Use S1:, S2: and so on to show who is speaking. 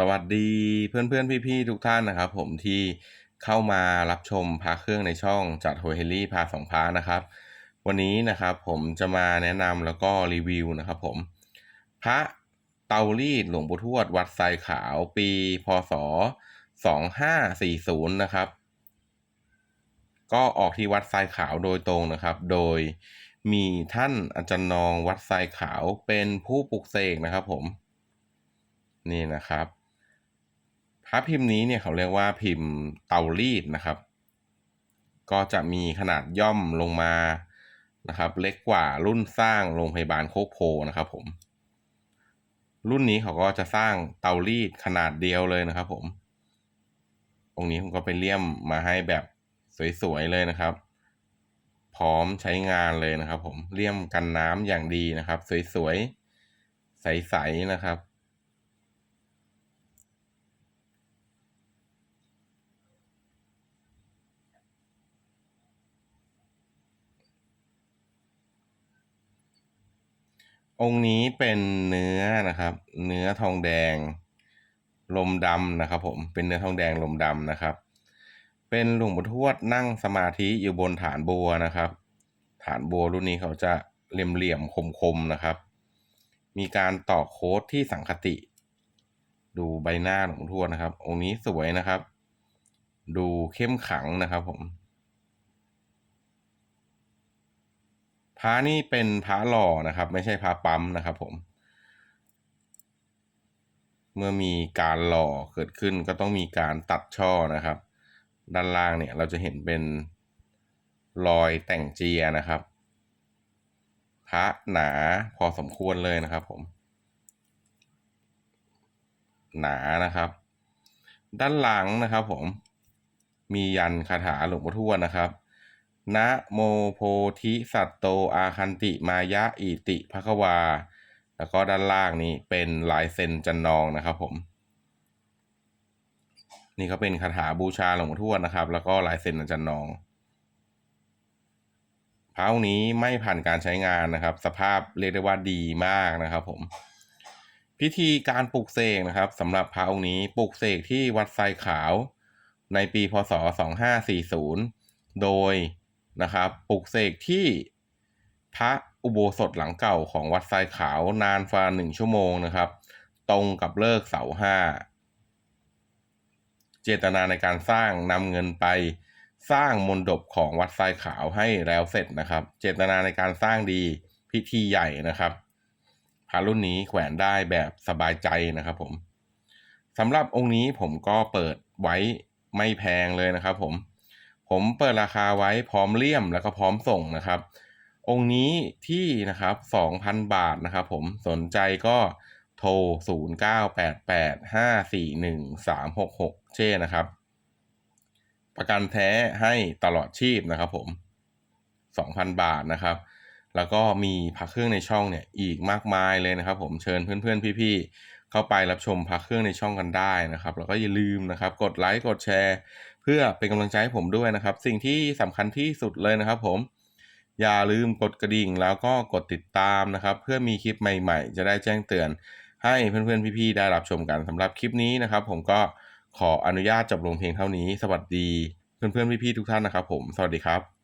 S1: สวัสดีเพื่อนๆพี่ๆทุกท่านนะครับ ผมที่เข้ามารับชมพาเครื่องในช่องจัดโฮเฮลี่พาสองพานะครับ วันนี้นะครับผมจะมาแนะนำแล้วก็รีวิวนะครับผมพระเตารีดหลวงปู่ทวดวัดไซขาวปีพศ 2540 นะครับ ก็ออกที่วัดทรายขาวโดยตรงนะครับ โดยมีท่านอาจารย์นองวัดทรายขาวเป็นผู้ปลุกเสกนะครับผมนี่นะครับ พระพิมพ์นี้เนี่ยเขาเรียกว่าพิมพ์เตารีดนะครับ ก็จะมีขนาดย่อมลงมานะครับ เล็กกว่ารุ่นสร้างโรงพยาบาลโคกโพนะครับผม รุ่นนี้เขาก็จะสร้างเตารีดขนาดเดียวเลยนะครับผม องค์นี้ผมก็ไปเลี่ยมมาให้แบบสวยๆเลยนะครับ พร้อมใช้งานเลยนะครับ ผมเลี่ยมกันน้ำอย่างดีนะครับ สวยๆใสๆนะครับ องค์นี้เป็นเนื้อนะครับ เนื้อทองแดง ลมดำนะครับ ผมเป็นเนื้อทองแดงลมดำนะครับ เป็นหลวงปู่ทวดนั่งสมาธิอยู่บนฐานบัวนะครับ ฐานบัวรุ่นนี้เขาจะเหลี่ยมๆคมๆนะครับ มีการต่อโค้ดที่สังคติ ดูใบหน้าหลวงปู่ทวดนะครับ องค์นี้สวยนะครับ ดูเข้มขังนะครับ ผม พระนี่เป็นพระหล่อนะครับ ไม่ใช่พระปั๊มนะครับผม เมื่อมีการหล่อเกิดขึ้นก็ต้องมีการตัดช่อนะครับ ด้านล่างเนี่ยเราจะเห็นเป็นรอยแต่งเจียนะครับพระหนาพอสมควรเลยนะครับผม หนานะครับ ด้านหลังนะครับผมมียันคาถาหลวงปู่ทวดนะครับ นะโมโพธิสัตโตอาคันติมายะอิติภควา แล้วก็ด้านล่างนี่เป็นลายเซ็นจันนองนะครับผม นี่ก็เป็นคาถาบูชาหลวงปู่ทวดนะครับ แล้วก็ลายเซ็นจันนองพระองค์นี้ไม่ผ่านการใช้งานนะครับ สภาพเรียกได้ว่าดีมากนะครับผมพิธีการปลูกเสกนะครับสำหรับพระองค์นี้ปลูกเสกที่วัดไซขาวในปีพศ 2540 โดย นะครับปลุกเสกที่พระอุโบสถหลังเก่าของวัดทรายขาวนานฟ้าหนึ่งชั่วโมงนะครับ ตรงกับเลิกเสาห้าเจตนาในการสร้างนำเงินไปสร้างมนดบของวัดทรายขาวให้แล้วเสร็จนะครับ เจตนาในการสร้างดีพิธีใหญ่นะครับพระรุ่นนี้แขวนได้แบบสบายใจนะครับผมสำหรับองค์นี้ผมก็เปิดไว้ไม่แพงเลยนะครับผม ผมเปิดราคาไว้พร้อมเลี่ยมแล้วก็พร้อมส่งนะครับ องค์นี้ที่นะครับ 2,000 บาทนะครับผมสนใจก็โทร 0988541366 เช่นะครับ ประกันแท้ให้ตลอดชีพนะครับผม 2,000 บาทนะครับ แล้วก็มีพักเครื่องในช่องเนี่ยอีกมากมายเลยนะครับ ผมเชิญเพื่อนๆพี่ๆเข้าไปรับชมพักเครื่องในช่องกันได้นะครับ แล้วก็อย่าลืมนะครับ กดไลค์กดแชร์ พื่อเป็นกำลังใจให้ผมด้วยนะครับ สิ่งที่สำคัญที่สุดเลยนะครับผม อย่าลืมกดกระดิ่งแล้วก็กดติดตามนะครับ เพื่อมีคลิปใหม่ๆ จะได้แจ้งเตือน ให้เพื่อนๆพี่ๆได้รับชมกันสำหรับคลิปนี้นะครับ ผมก็ขออนุญาตจบลงเพียงเท่านี้ สวัสดี เพื่อนๆพี่ๆทุกท่านนะครับ ผมสวัสดีครับ